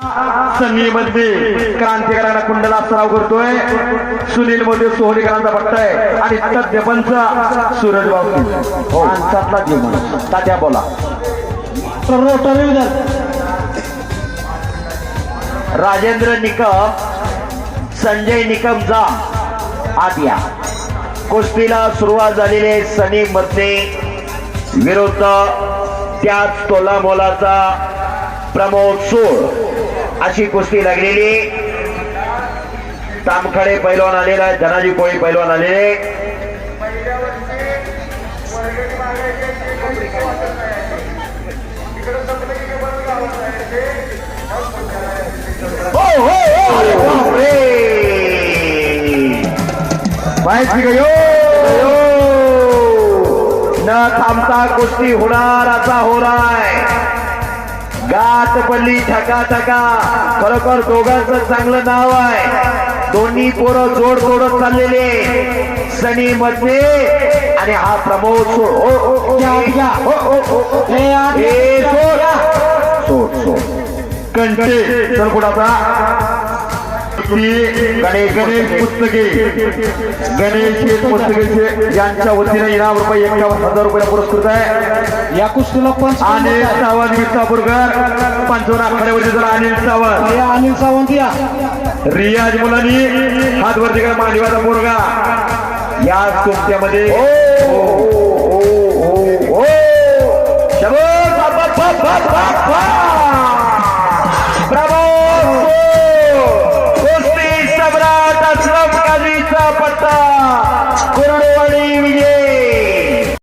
सनीमध्ये क्रांतिकारांना कुंडला सराव करतोय. सुनील मोदी सोहरीकरांचा बघताय आणि तज्ञ पंच सूरज बाबू माणसातला जीवन तात्या बोला. राजेंद्र निकम संजय निकम जा. आत या. कुस्तीला सुरुवात झालेले सनी मधने विरुद्ध त्याच तोला मोलाचा प्रमोद सोड अशी कुस्ती लागलेली. तामखडे पैलवान आलेला धनाजी कोळी पैलवान आलेले. हो हो, हो माहिती न थांबता कुस्ती होणार असा होणार. गात पडली ठका ठका खरोखर दोघांचं चांगलं नाव आहे. दोन्ही पोरं जोड जोडत चाललेले सनी मध्ये. आणि हा प्रमोद सोड. ओ, ओ, ओ. ओ, ओ, ओ, ओ. हे ए, सोड. सोड कंटे कुणाचा गणेश गणेश पुस्तके. गणेश पुस्तकेचे यांच्या वतीने इनाम रुपये एकावन्न हजार रुपये पुरस्कृत आहे. या कुस्तीला पंच अनिल सावंत विसापूरकर पंचावन्न आखाड्यावरती जर अनिल सावंत. हे अनिल सावंत या. रियाज मुलांनी हात वरती करा मांडीवाचा पोरगा. या कुस्त्यामध्ये